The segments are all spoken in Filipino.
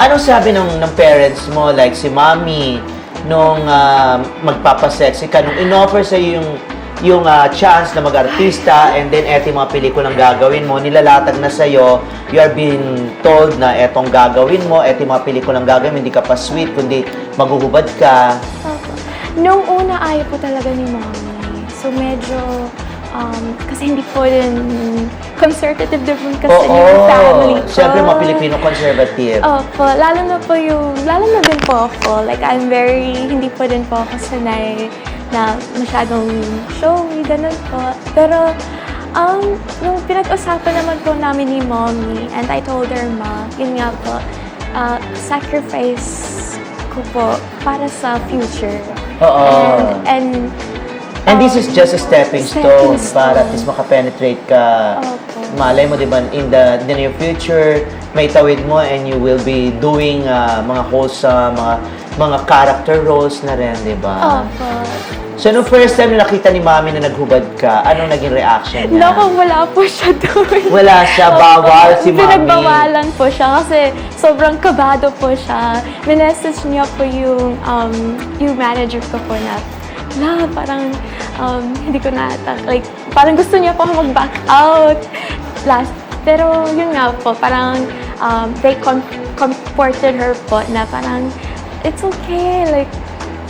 Anong sabi ng, ng parents mo, like si mommy, nung ah, magpapasexy ka, nung inoffer sa'yo yung yung ah, chance na mag-artista and then eto yung mga pelikulang gagawin mo, nilalatag na sa'yo, you are being told na etong gagawin mo, eto yung mga pelikulang gagawin hindi ka pa sweet, kundi maguhubad ka. Opo. Nung una, ayaw po talaga ni mommy. So, medyo, um, kasi hindi po din conservative din kasi Oo, yung family ko. siyempre mga Pilipino conservative. Opo, lalo na po yung, lalo na din po ako. Like, I'm very, hindi po din po ako sanay na masyadong showy, ganun po. Pero, um, nung pinag-usapan naman po namin ni mommy, and I told her, ma, yun nga po, uh, sacrifice ko po para sa future. Oo. And, and, And this is just a stepping stone, Stepping para at stone. least makapenetrate ka. Opo. Malay mo, di ba, in the, the near future, may tawid mo and you will be doing ah, mga wholesome, mga mga character roles na rin, di ba? Opo. So, nung first time na nakita ni Mami na naghubad ka, anong naging reaction niya? Naku, wala po siya doon. Wala siya, bawal si Mami. Pinagbawalan po siya kasi sobrang kabado po siya. Minessage niya po yung, um, yung manager ko po na, na parang um, hindi ko na, like, parang gusto niya po mag-back out. Last, pero yun nga po, parang um, they com- comforted her po na parang, it's okay, like,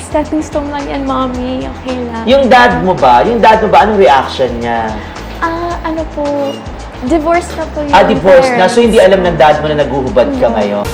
stepping stone lang yan, mommy, okay lang. Yung dad mo ba? Yung dad mo ba? Anong reaction niya? Ah, ano po, divorce na po yung Ah, divorce na. So, hindi alam ng dad mo na naguhubad ka ngayon.